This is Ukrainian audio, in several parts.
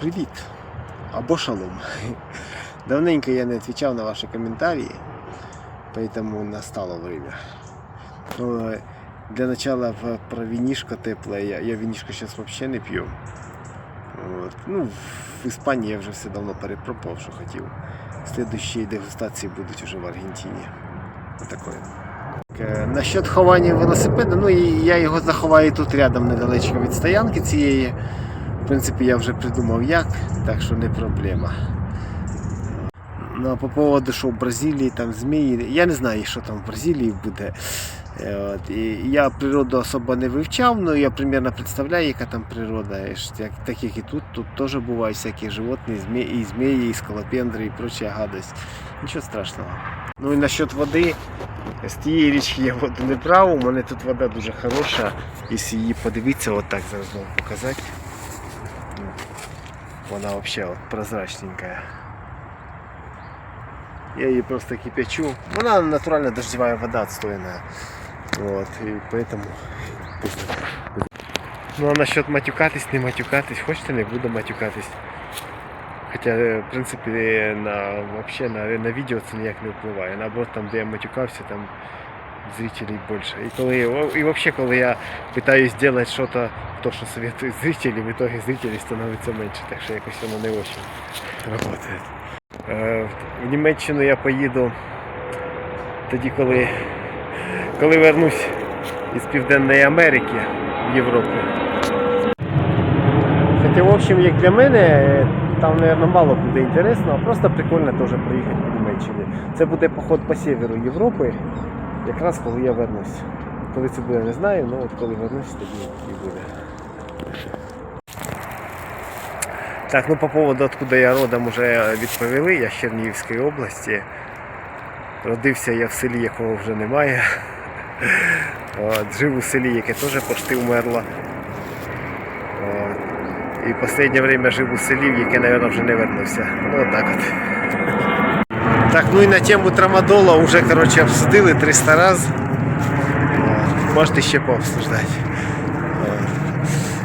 Привіт. Або шалом. Давненько я не отвечал на ваши комментарии, поэтому настало время. Ну, для начала про винишко теплое. Я, я винишко сейчас вообще не пью. Вот. Ну, в Испании я вже все давно перепробував, що хотів. Следующие дегустації будуть уже в Аргентині. Отакое. Е, Насчет ховання велосипеда, ну я його заховаю тут рядом недалечко від стоянки цієї. В принципі, я вже придумав як, так що не проблема. Ну а по поводу, що в Бразилії там змії, я не знаю, що там в Бразилії буде. Е, От, і я природу особо не вивчав, але я примерно представляю, яка там природа. Як- Так як і тут, тут теж бувають всякі животні, і змії, і скалопендри, і прочая гадость. Нічого страшного. Ну і насчет води, з тієї річки я воду не брав, у мене тут вода дуже хороша. Якщо її подивитися, от так зараз вам показати. Ну, Вона взагалі от прозрачненька. Я її просто кипячу. Вона натурально дождевая вода отстойная. Вот, и поэтому... Ну а насчет матюкатись, не матюкатись, хочете, не буду матюкатись. Хоча, в принципі, на, вообще на, на відео це ніяк не впливає. Наоборот, там, де я матюкався, там зрителей більше. І коли і вообще, коли я пытаюсь сделать что-то, що советують зрителі, в итоге зрителей становиться менше, так що якось воно не очень работает. Е, В Німеччину я поїду тоді, коли, коли вернусь із Південної Америки в Європу. Хоча, в общем, як для мене, там, мабуть, мало буде інтересно, а просто прикольно теж проїхати по Німеччині. Це буде поход по северу Європи, якраз коли я вернусь. Коли це буде, не знаю, але от коли вернусь, тоді і буде. Так, ну по поводу откуда я родом уже відповіли, я з Чернігівської області. Родився я в селі, якого вже немає. От, жив у селі, яке теж почти вмерло. І в останнє время жив у селі, в яке, мабуть, вже не вернувся. Ну, отак от. Так, ну і на тему трамадола вже коротше, обсудили 300 разів. Можете ще пообсуждати.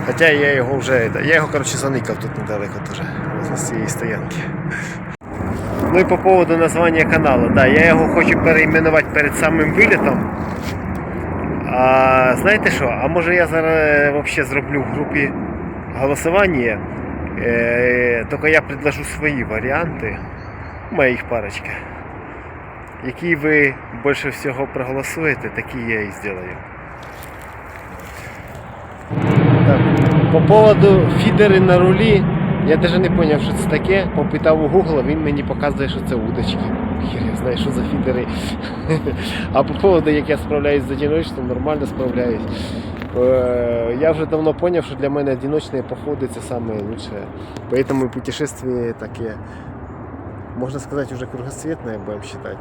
Хоча я його вже. Я його коротше, заникав тут недалеко теж, возле цієї стоянки. Ну і по поводу названня каналу. Да, я його хочу переіменувати перед самим вилітом. А знаєте що? А може я зараз вообще зроблю в групі голосування. Е, тільки я предложу свої варіанти. Моїх парочка. Які ви більше всього проголосуєте, такі я і зроблю. Так. По поводу фідери на рулі, я навіть не зрозумів, що це таке. Попитав у Google, він мені показує, що це удочки. Хер я знаю, що за фідери. А по поводу, як я справляюсь з одиночством, нормально справляюсь. Е, Я вже давно зрозумів, що для мене одиночні походи це саме лучше. Поэтому и путешествие таке, можна сказати, вже кругосвітне, будемо вважати.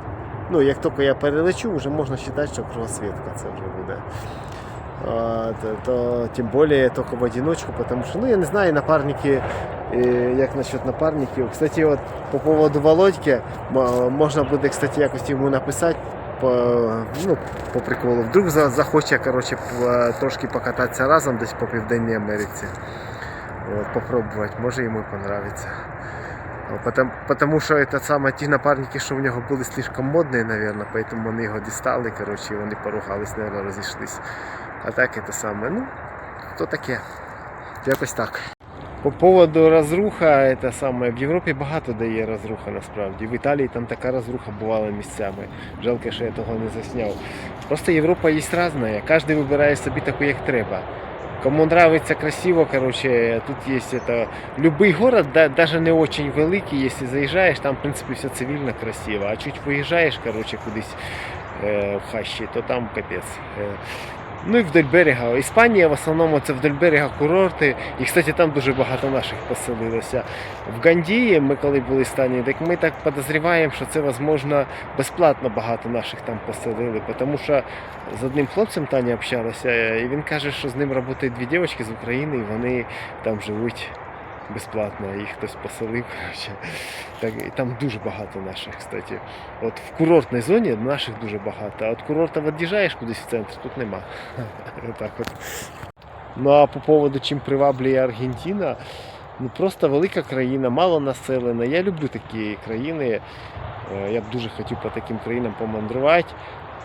Ну, як тільки я перелечу, вже можна вважати, що кругосвітка це вже буде. А, то, то тем более только в одиночку, потому что, ну, я не знаю, напарники, э, як насчет напарників. Кстати, от по поводу Володьки, можна буде, кстати, якось йому написати, по, ну, по приколу. Вдруг за- захоче, короче, п- трошки покататися разом десь по Південній Америці. От, попробувати, може йому понравиться. О, Потому, потому що это саме ті напарники, що в нього були слишком модні, наверное, поэтому вони його дістали, короче, і вони поругались, наверное, розійшлись. А так это саме, ну, то таке. Якось так. По поводу розруха, это саме, в Європі багато дає розруха насправді. В Італії там така розруха бувала місцями. Жалко, що я того не засняв. Просто Європа є різна, кожен вибирає собі таку, як треба. Кому нравится красиво, короче, тут есть это... Любой город, да, даже не очень великий, если заезжаешь, там, в принципе, все цивильно красиво. А чуть выезжаешь, короче, кудись е, в хащі, то там капець. Е, Ну і вдоль берега. Іспанія в основному це вдоль берега курорти. І, кстати, там дуже багато наших поселилося. В Гандії, ми коли були в стані, так ми так подозріваємо, що це, можливо, безплатно багато наших там поселили. Тому що з одним хлопцем Таня общалася, і він каже, що з ним працюють дві дівчатки з України, і вони там живуть. Безплатно, їх хтось поселив. Так, і там дуже багато наших, кстати. От в курортній зоні наших дуже багато, а от курорта від'їжджаєш кудись в центр, тут нема. Отак от. Ну а по поводу чим приваблює Аргентина, ну просто велика країна, мало населена. Я люблю такі країни. Е, Я б дуже хотів по таким країнам помандрувати.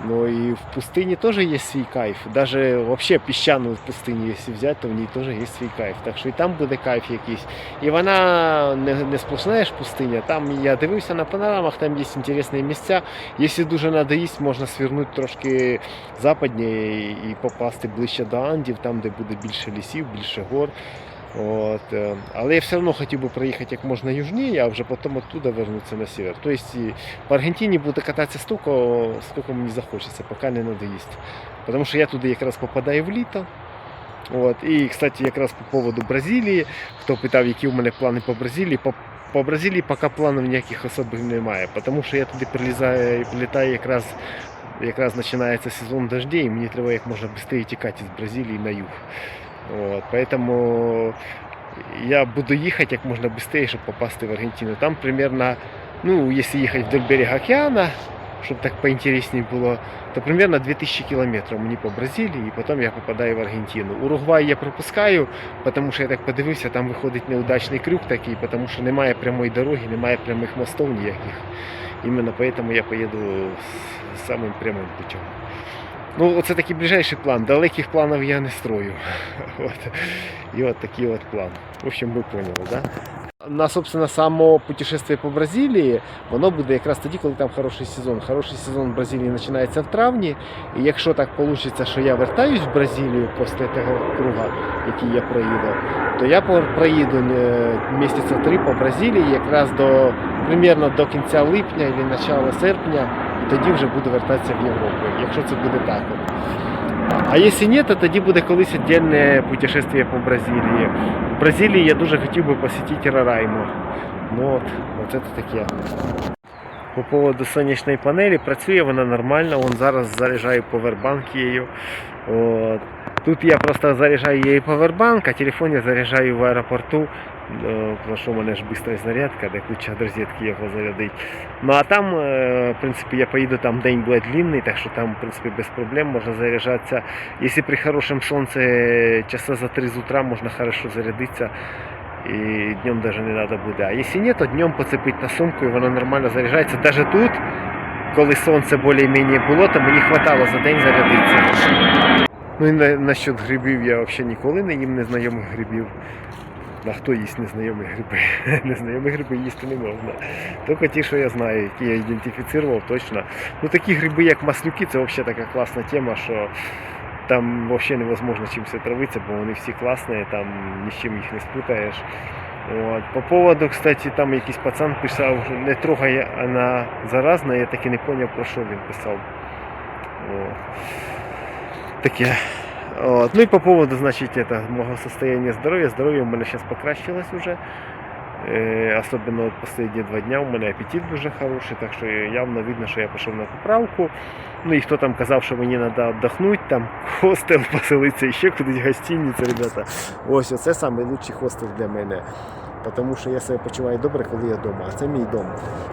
Ну і в пустині теж є свій кайф. Даже вообще піщану пустиню, якщо взяти, то в ній теж є свій кайф. Так що і там буде кайф якийсь. І вона не, не сплошна ж пустиня. Там я дивився на панорамах, там є інтересні місця. Якщо дуже надоїсть, можна свернути трошки западніше і попасти ближче до Андів, там, де буде більше лісів, більше гор. От, е, але я все одно хотів би проїхати як можна южніше, а вже потім оттуда вернутися на север. Тобто по Аргентині буду кататися стільки, скільки мені захочеться, поки не надоїсть. Тому що я туди якраз попадаю в літо. От. І, кстати, якраз по поводу Бразилії, хто питав, які у мене плани по Бразилії, по, по Бразилії поки планів ніяких особих немає, тому що я туди прилізаю прилітаю якраз, якраз починається сезон дождей, і мені треба як можна швидше тікати з Бразилії на юг. От, поэтому я буду ехать как можно быстрее, чтобы попасть в Аргентину. Там примерно, ну, если ехать вдоль берега океана, чтобы так поинтереснее было, то примерно 2000 километров мені по Бразилії, і потім я попадаю в Аргентину. Уругвай я пропускаю, тому що я так подивився, там виходить неудачний крюк такий, тому що немає прямої дороги, немає прямих мостів ніяких. Іменно поэтому я поїду з самим прямим путем. Ну, оце такий ближайший план. Далеких планів я не строю. От. І от такий от план. В общем, ви поняли, да? На, собственно, само путешествие по Бразилії, воно буде якраз тоді, коли там хороший сезон. Хороший сезон в Бразилії починається в травні. І якщо так вийде, що я вертаюсь в Бразилію після того круга, який я проїду, то я проїду е, місяця три по Бразилії якраз до примерно до кінця липня або початку серпня, тоді вже буду вертатися в Європу, якщо це буде так. А якщо ні, то тоді буде колись віддільне путешествие по Бразилії. В Бразилії я дуже хотів би посетити Рарайму. Ну от, от таке. По поводу сонячної панелі працює вона нормально, Вон зараз заряджаю повербанк її. Тут я просто заряджаю її повербанк, а телефон я заряджаю в аеропорту. Е, Тому що у мене ж швидка зарядка, де до розетки його зарядить. Ну а там, е, в принципі, я поїду там день буде длинний, так що там, в принципі, без проблем можна заряджатися. Якщо при хорошем сонце часа за 3 з утра можна хорошо зарядитися. І днем даже не треба буде. А якщо ні, то днем поцепити на сумку і воно нормально заряджається. Навіть тут, коли сонце більш-менш було, то мені вистачало за день зарядитися. Ну і на, насчет грибів я взагалі ніколи не їм незнайомих грибів. А хто їсть незнайомі гриби? Незнайомі гриби їсти не можна. Тільки ті, що я знаю, які я ідентифіцував точно. Ну такі гриби, як маслюки, це взагалі така класна тема, що там взагалі невозможно чимось отравитися, бо вони всі класні, там ні з чим їх не спутаєш. От. По поводу, кстати, там якийсь пацан писав, не трогай, вона заразна, я так і не зрозумів, про що він писав. От. Таке. От. Ну і по поводу, значить, это, мого состояния здоров'я. Здоров'я у мене зараз покращилось уже. Е, особенно от последні два дня у мене апетит дуже хороший, так що явно видно, що я пішов на поправку. Ну і хто там казав, що мені треба віддохнути, там хостел поселитися, ще кудись гостиниця, ребята. Ось оце найкращий хостел для мене. Тому що я себе почуваю добре, коли я вдома, а це мій дом.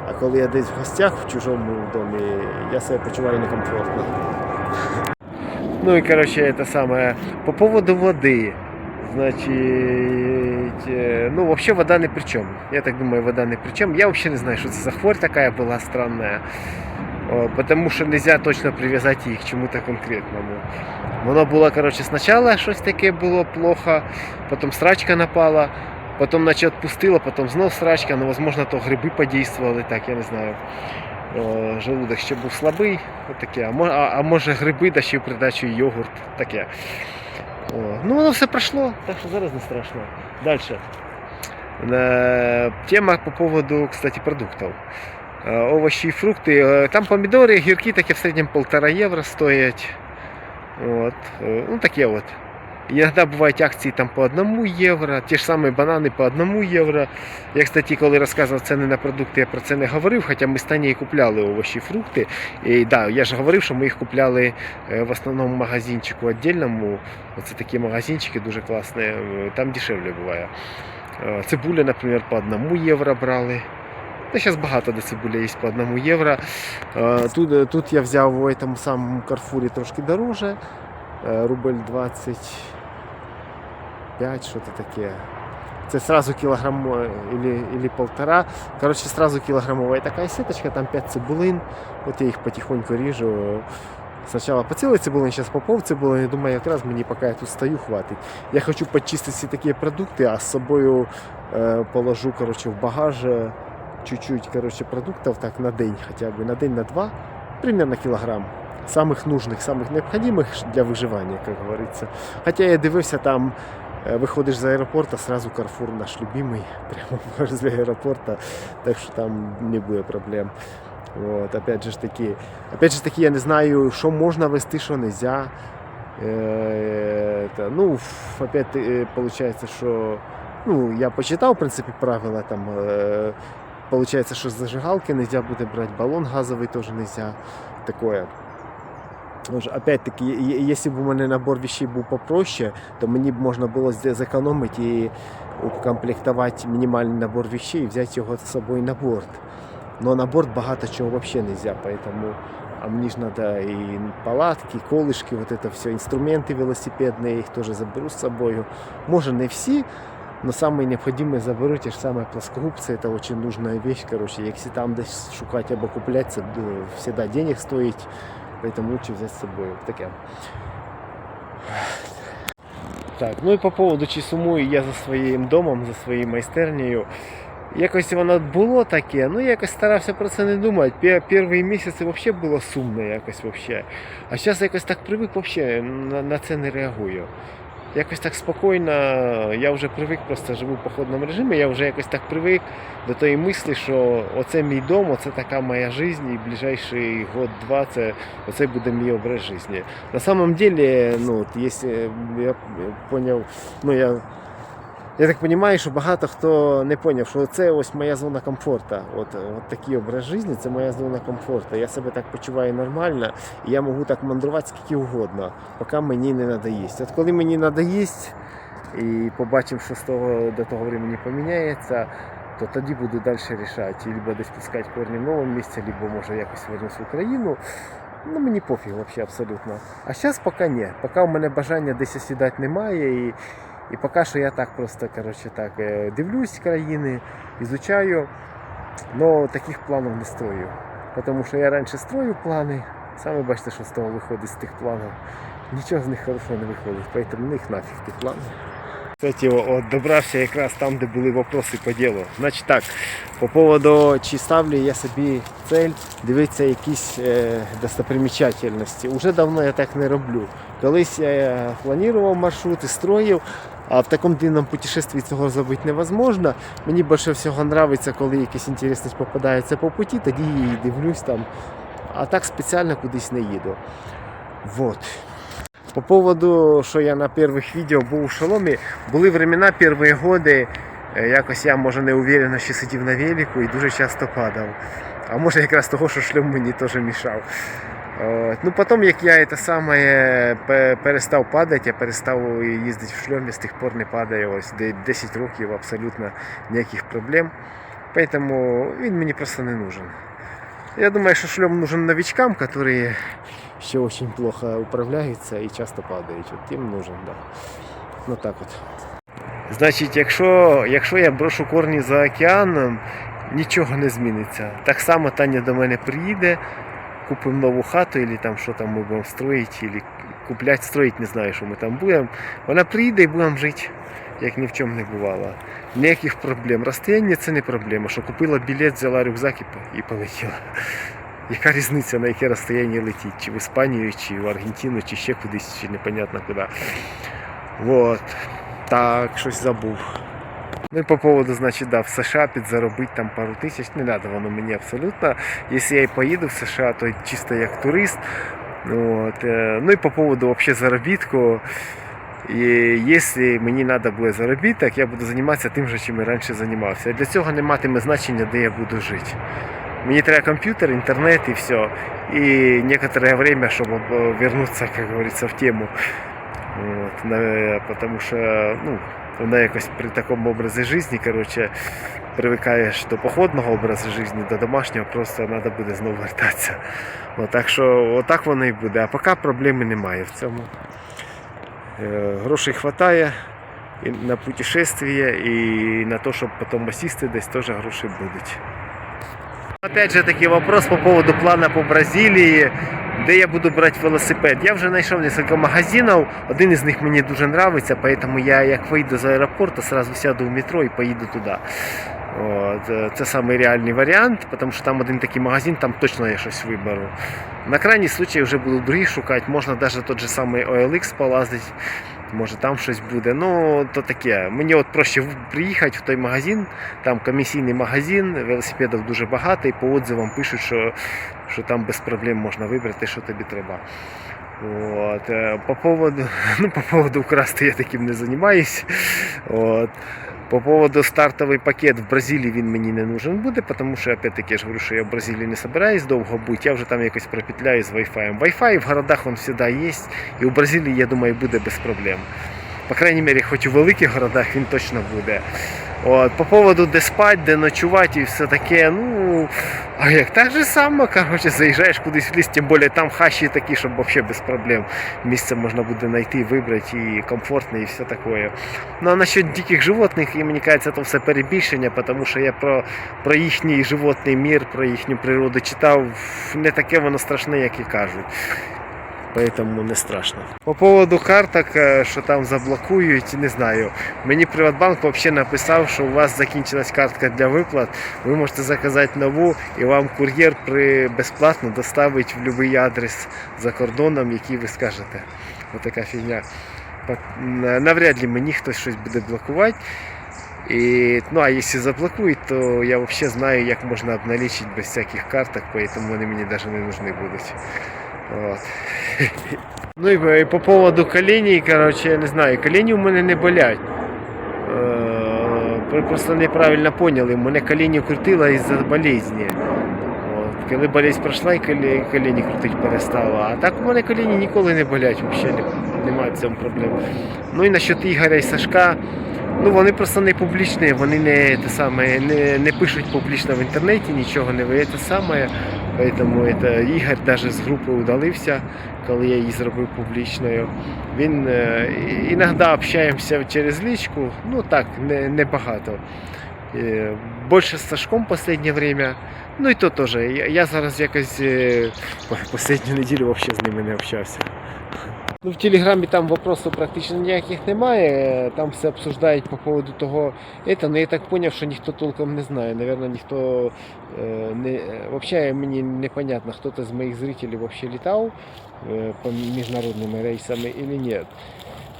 А коли я десь в гостях в чужому домі, я себе почуваю некомфортно. Ну и, короче, это самое. По поводу воды. Значит, э, ну, вообще вода ни при чем. Я так думаю, вода ни при чем. Я вообще не знаю, что это за хворь такая была странная. О, Потому что нельзя точно привязать її к чему-то конкретному. Воно було, короче, спочатку щось таке було плохо, потім срачка напала, потім наче відпустила, потім знов срачка, ну, возможно, то гриби подействували, так, я не знаю. О, желудок ще був слабий, отаке. А, а, може гриби, да в придачу йогурт, таке. О, ну воно все пройшло, так що зараз не страшно. Далі. Е, Тема по поводу, кстати, продуктів. Е, Овощі і фрукти. Е, Там помідори, гірки таке в середньому полтора євро стоять. От. Е, Ну таке от. Іноді бувають акції там по 1 євро, ті ж самі банани по 1 євро. Я, кстати, коли розказував ціни на продукти, я про це не говорив, хоча ми з Танією купляли овочі, фрукти. І, да, Я ж говорив, що ми їх купляли е, в основному магазинчику віддільному. Оце такі магазинчики дуже класні, е, там дешевле буває. Е, цибуля, наприклад, по 1 євро брали. Та зараз багато до цибуля є по 1 євро. Тут тут я взяв в цьому самому карфурі трошки дороже. Рубль 20. 5, что то таке. Це сразу килограмм э, или, или полтора. Короче, сразу килограммовая такая сеточка, там 5 цибулин. От я їх потихоньку режу. Сначала по цілій цибулин, сейчас по пол цибулин. Думаю, как раз мені пока я тут стою, хватит. Я хочу почистить все такие продукты, а з собою е, положу короче, в багаж э, чуть-чуть короче, продуктів так на день, хоча б на день, на два, примерно кілограм. Самых нужных, самых необходимых для выживания, как говорится. Хотя я дивився там. Е, Виходиш з аеропорту, сразу Карфур наш любимый, прямо возле аэропорта, так що там не буде проблем. Вот, опять же ж таки, опять же таки, я не знаю, що можна вести, що нельзя. Е, это, ну, ф- опять е, получается, що ну, я почитав, в принципі, правила там. Е, получается, що з зажигалки нельзя буде брати, балон газовий теж нельзя. Такое. Тож, опять-таки, е- е- якщо б у мене набор вещей був попроще, то мені б можна було зде- зекономити і укомплектувати мінімальний набор вещей і взяти його з собою на борт. Но на борт багато чого взагалі не можна, поэтому а мені ж треба і палатки, і колишки, вот это все, інструменти велосипедні, я їх теж заберу з собою. Може не всі, но самые необходимые заберу, те ж самые плоскогубцы, это очень нужная вещь, короче, если там десь шукать або куплять, це д- всегда денег стоїть, поэтому лучше взять з собою. Таке. Так, ну і по поводу чи сумую я за своїм домом, за своєю майстернею. Якось воно було таке, ну я якось старався про це не думати. Пе- Перші місяці взагалі було сумно якось вообще. А зараз якось так привик вообще на, на це не реагую. Якось так спокійно, я вже привик, просто живу в походному режимі, я вже якось так привик до тої мислі, що оце мій дом, оце така моя життя, і ближайший год-два це оце буде мій образ життя. На самом деле, ну, от, якщо я поняв, ну я я так розумію, що багато хто не зрозумів, що це ось моя зона комфорту. От, от такий образ життя це моя зона комфорту. Я себе так почуваю нормально, і я можу так мандрувати скільки угодно, поки мені не надоїсть. От коли мені надоїсть, і побачимо, що з того до того времени поміняється, то тоді буду далі рішати. Либо десь пускати корні в новому місці, либо може якось вернусь в Україну. Ну, мені пофіг взагалі абсолютно. А зараз поки ні. Поки у мене бажання десь осідати немає. І, і поки що я так просто коротше, так, е, дивлюсь країни, ізучаю, але таких планів не строю. Тому що я раніше строю плани, саме бачите, що з того виходить з тих планів. Нічого з них хорошого не виходить, тому їх нафіг ті плани. Кстати, от добрався якраз там, де були вопроси по ділу. Значить так, по поводу, чи ставлю я собі цель дивитися якісь е, достопримічательності. Уже давно я так не роблю. Колись я планував маршрути, строїв, а в такому длинному путешествии цього зробити невозможно. Мені більше всього подобається, коли якась інтересність попадається по путі, тоді її дивлюсь там. А так спеціально кудись не їду. Вот. По поводу, що я на перших відео був у шоломі, були времена, перші годи, е, якось я може не уверенно ще сидів на велику і дуже часто падав. А може якраз того, що шльом мені теж мішав. Ну потім, як я це саме перестав падати, я перестав їздити в шльомі, з тих пор не падаю. Ось 10 років абсолютно ніяких проблем. Поэтому він мені просто не нужен. Я думаю, що шлем нужен новичкам, которые ще очень плохо управляються і часто падають. От тим нужен, да. Ну так от. Значить, якщо, якщо я брошу корні за океаном, нічого не зміниться. Так само Таня до мене приїде, купимо нову хату, або там що там ми будемо строїти, або купляти, строїти, не знаю, що ми там будемо. Вона приїде і будемо жити, як ні в чому не бувало. Ніяких проблем. Розстояння це не проблема. Що купила білет, взяла рюкзак і полетіла. Яка різниця, на яке розстояння летіть? Чи в Іспанію, чи в Аргентину, чи ще кудись, чи непонятно куди. Вот. Так, щось забув. Ну і по поводу, значить, да, в США підзаробити там пару тисяч, не треба воно мені абсолютно. Якщо я і поїду в США, то чисто як турист. От. е, Ну і по поводу вообще заробітку. І якщо мені треба буде заробіток, я буду займатися тим же, чим і раніше займався. Для цього не матиме значення, де я буду жити. Мені треба комп'ютер, інтернет і все. І некоторое время, щоб е, вернуться, как говорится, в тему. Вот, потому что, ну, воно якось при такому образі житті, коротше, привикаєш до походного образу життя, до домашнього, просто треба буде знову вертатися. От, так що отак воно і буде. А поки проблеми немає в цьому. Е, Грошей вистачає і на путешествие, і на те, щоб потім осісти десь теж гроші будуть. Опять же таки вопрос по поводу плана по Бразилії, де я буду брати велосипед. Я вже знайшов несколько магазинів, один із них мені дуже подобається, тому я як вийду з аеропорту, одразу сяду в метро і поїду туди. От, е, це самий реальний варіант, тому що там один такий магазин, там точно я щось виберу. На крайній случай вже буду другий шукати, можна навіть той же самий OLX полазити, може там щось буде. Ну, то таке. Мені от проще приїхати в той магазин, там комісійний магазин, велосипедів дуже багато, і по отзивам пишуть, що, що там без проблем можна вибрати, що тобі треба. От. е, По поводу, ну, по поводу украсти я таким не займаюсь. От. По поводу стартовий пакет в Бразилії він мені не нужен буде, тому що опять-таки я ж говорю, що я в Бразилії не збираюсь довго бути, я вже там якось пропетляю з Wi-Fi. Wi-Fi в городах він завжди є, і у Бразилії, я думаю, буде без проблем. По крайній мірі, хоч у великих городах він точно буде. От, по поводу де спати, де ночувати і все таке, ну, а як так же само, коротше, заїжджаєш кудись в ліс, тим більше там хащі такі, щоб взагалі без проблем. Місце можна буде знайти, вибрати і комфортне, і все таке. Ну а насчет диких животних, і мені кажеться, це все перебільшення, тому що я про, про їхній животний мір, про їхню природу читав, не таке воно страшне, як і кажуть Поэтому не страшно. По поводу карток, е, що там заблокують, не знаю. Мені Приватбанк взагалі написав, що у вас закінчилась картка для виплат. Ви можете заказати нову і вам кур'єр при безплатно доставить в будь-який адрес за кордоном, який ви скажете. Ось така фігня. Так, н- Навряд ли мені хтось щось буде блокувати. І, ну, а якщо заблокують, то я взагалі знаю, як можна обналічити без всяких карток, поэтому вони мені навіть не нужны будуть. От. Ну і по поводу коленей, короче, я не знаю, колені у мене не болять. Е, просто неправильно поняли, мене колені крутило із-за болезні. От. Коли болезнь пройшла, і колі- колені крутить перестало. А так у мене колені ніколи не болять, взагалі немає в цьому проблем. Ну і насчет Ігоря і Сашка. Ну вони просто не публічні, вони не те саме, не, не пишуть публічно в інтернеті, нічого не те саме. Поэтому это Ігор навіть з групи удалився, коли я її зробив публічною. Він е, іноді общаємося через лічку, ну так, не, не багато. Е, Більше з Сашком в останнє время. Ну і то теж. Я, зараз якось е, останню неділю взагалі з ними не общався. Ну, в Телеграмі там вопросів практично ніяких немає. Там все обсуждають по поводу того. Это, ну я так поняв, що ніхто толком не знає. Наверное, ніхто е, не вообще мені непонятно, хто-то з моїх зрителей вообще літав е, по міжнародними рейсами или нет.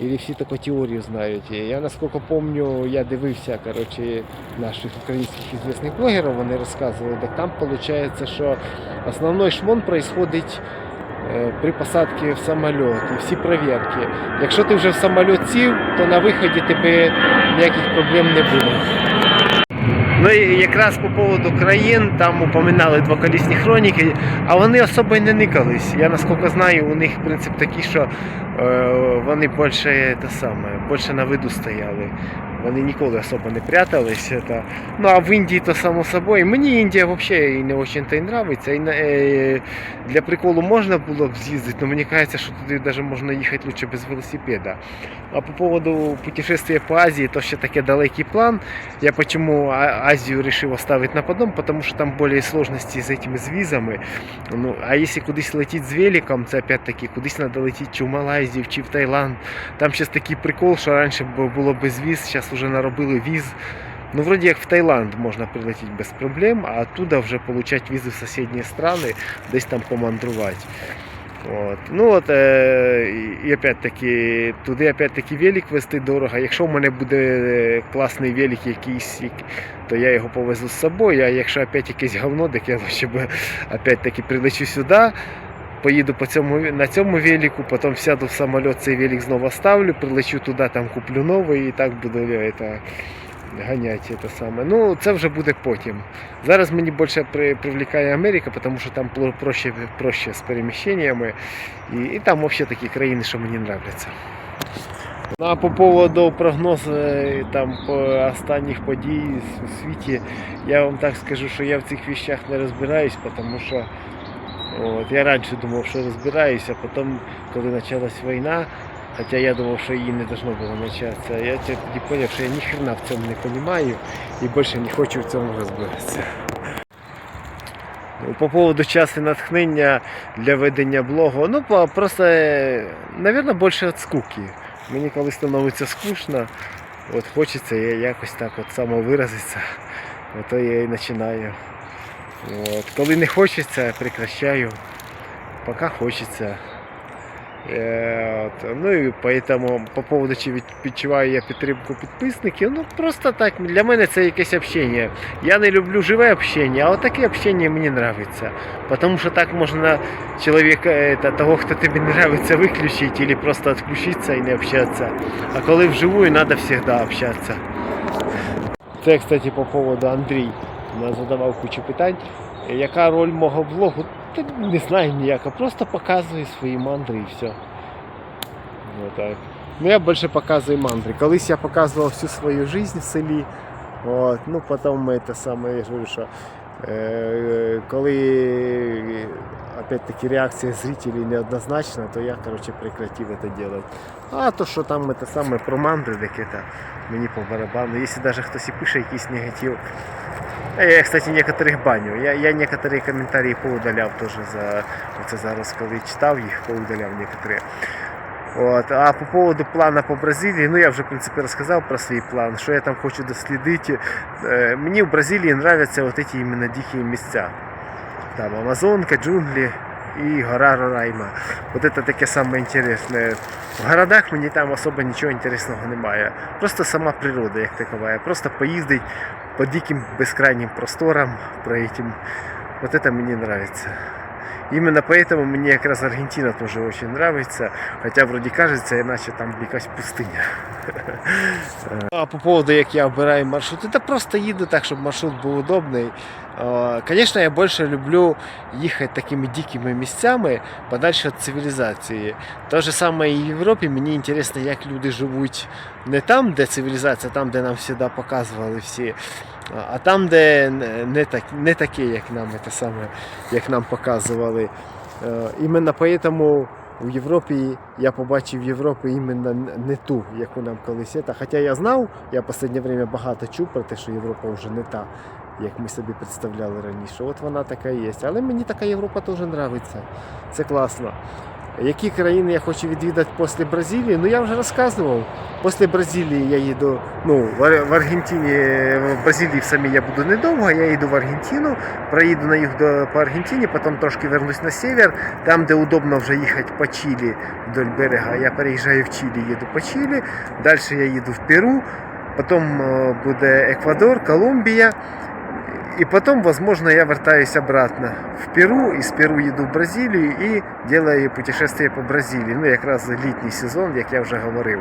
Или всі таку теорію знають. Я наскільки помню, я дивився короче, наших українських известных блогерів, вони розказували, так там виходить, що основний шмон происходить е, при посадці в самоліт і всі перевірки. Якщо ти вже в самоліт сів, то на виході тебе ніяких проблем не буде. Ну і якраз по поводу країн, там упоминали двоколісні хроніки, а вони особо не никались. Я наскільки знаю, у них принцип такий, що е, вони більше те саме, більше на виду стояли. Вони ніколи особо не прятались. Это. Ну а в Індії то само собою. Мені Індія взагалі не дуже і нравиться. І, е, для приколу можна було б з'їздити, але мені кажеться, що туди навіть можна їхати лучше без велосипеда. А по поводу путешествия по Азії, то ще таке далекий план. Я почему А- Азию решил оставить на потом, потому что там более сложности с этими с визами. Ну, а если кудись лететь с великом, це опять-таки кудись надо лететь чи в Малайзію, чи в Таїланд. Там сейчас такий прикол, що раніше було без віз, зараз вже наробили віз. Ну, вроде як в Таїланд можна прилетіти без проблем, а оттуда вже получать візи в сусідні страни, десь там помандрувати. От. Ну от, е, і- опять-таки, туди опять-таки велик вести дорого. Якщо в мене буде е, класний велик якийсь, то я його повезу з собою. А якщо опять якесь говно, так я б опять-таки прилечу сюди. Поїду по цьому, на цьому велику, потім сяду в самоліт, цей велик знову оставлю, прилечу туди, там куплю новий і так буду е, это, ганяти це саме. Ну, це вже буде потім. Зараз мені більше при, привлікає Америка, тому що там проще, проще з переміщеннями. І, і там взагалі такі країни, що мені подобаються. А по поводу прогнозу е, там по останніх подій у світі, я вам так скажу, що я в цих вещах не розбираюсь, тому що от, я раніше думав, що розбираюся, потім, коли почалась війна, хоча я думав, що її не должно було початися, я тоді зрозумів, що я ні хрена в цьому не розумію і більше не хочу в цьому розбиратися. По поводу часу натхнення для ведення блогу, ну просто, мабуть, більше від скуки. Мені коли становиться скучно, от хочеться я якось так от самовиразитися, то я і починаю. От. Коли не хочеться, прекращаю. Поки хочеться. Е, от. Ну і поэтому по поводу чи від- відчуваю я підтримку підписників, ну просто так, для мене це якесь общення. Я не люблю живе общення, а от таке общення мені подобається. Тому що так можна человека, это, того, хто тобі не нравится, выключить или просто отключиться і не общаться. А коли вживую, надо всегда общаться. Це, кстати, по поводу Андрій. Задавав кучу питань. Яка роль мого блогу? Та не знаю ніяка, просто показую свої мандри і все. Отак. Ну я більше показую мандри. Колись я показував всю свою жизнь в селі. От, ну потім ми те саме, я говорю, що е, коли опять-таки реакція зрителей неоднозначна, то я короче, прекратив это делать. А то, що там це саме про мандри, таке то мені по барабану. Якщо навіть хтось і пише якийсь негатив. А Я, кстати, некоторых баню. Я, я некоторые комментарии поудаляв тоже за оце зараз, коли читав їх, поудаляв некоторые. От. А по поводу плана по Бразилії, ну я вже в принципі розказав про свій план, що я там хочу дослідити. Е, Мені в Бразилії нравятся вот эти именно дикі місця. Там Амазонка, джунглі і гора Рорайма. Вот это таке саме інтересне. В городах мені там особо нічого інтересного немає. Просто сама природа, як такова. Просто поїздить по диким безкрайним просторам, про этим. Вот это мне нравится. Именно поэтому мне якраз Аргентина тоже очень нравится. Хотя вроде кажется, иначе там якась пустыня. А по поводу, як я обираю маршрут, это просто їду так, щоб маршрут був удобний. Е, Конечно, я більше люблю їхати такими дикими місцями подальше від цивілізації. Те ж саме і в Європі мені інтересно, як люди живуть не там, де цивілізація, там, де нам завжди показували всі, а там, де не, так, не таке, як нам це саме, як нам показували. Е, Іменно поэтому в Європі я побачив Європу іменно не ту, яку нам колись є. Хоча я знав, я в останнє время багато чув про те, що Європа вже не та, як ми собі представляли раніше. От вона така є. Але мені така Європа теж подобається. Це класно. Які країни я хочу відвідати після Бразилії? Ну я вже розказував. Після Бразилії я їду, ну, в Аргентині, в Бразилії в самій я буду недовго, я їду в Аргентину, проїду на юг до, по Аргентині, потім трошки вернусь на север, там, де удобно вже їхати по Чилі вдоль берега. Я переїжджаю в Чилі, їду по Чилі, далі я їду в Перу, потім е, буде Еквадор, Колумбія. И потом, возможно, я вертаюсь обратно в Перу, из Перу еду в Бразилию и делаю путешествие по Бразилії. Ну, якраз літній сезон, як я вже говорив.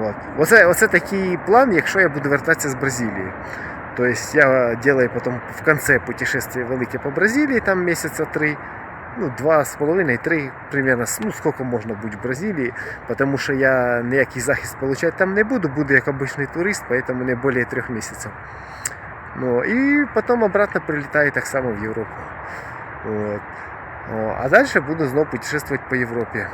От. Оце, оце такий план, якщо я буду вертатися з Бразилії. Тобто я делаю потім в конце путешествие велике по Бразилії, там місяця три, ну, два з половиною, три примерно, ну, скільки можна бути в Бразилії, тому що я ніякий захист получати там не буду, буду як обичний турист, поэтому не більше трьох місяців. Ну, і потім обратно прилітаю так само в Європу. От. О, а далі буду знову путешествувати по Європі.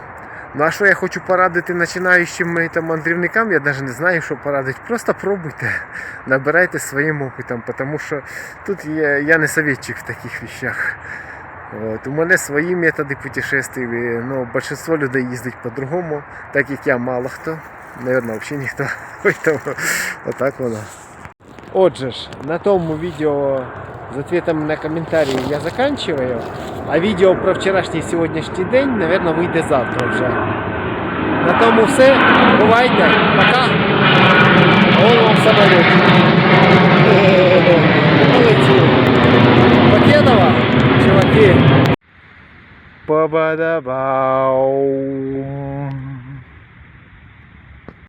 Ну а що я хочу порадити починаючим там, мандрівникам, я навіть не знаю, що порадити. Просто пробуйте, набирайте своїм опитом, тому що тут я, я не советчик в таких вещах. От. У мене свої методи путешествий, ну, більшість людей їздить по-другому, так як я мало хто, Наверное, взагалі ніхто. Поэтому отак воно. Отже ж, на тому відео з ответом на коментарі я заканчиваю, а відео про вчорашній і сьогоднішній день, наверное, вийде завтра вже. На тому все. Бувайте. Пока. Голову в самоліті. Полетів. Покедова, чуваки. Па-ба-да-бау.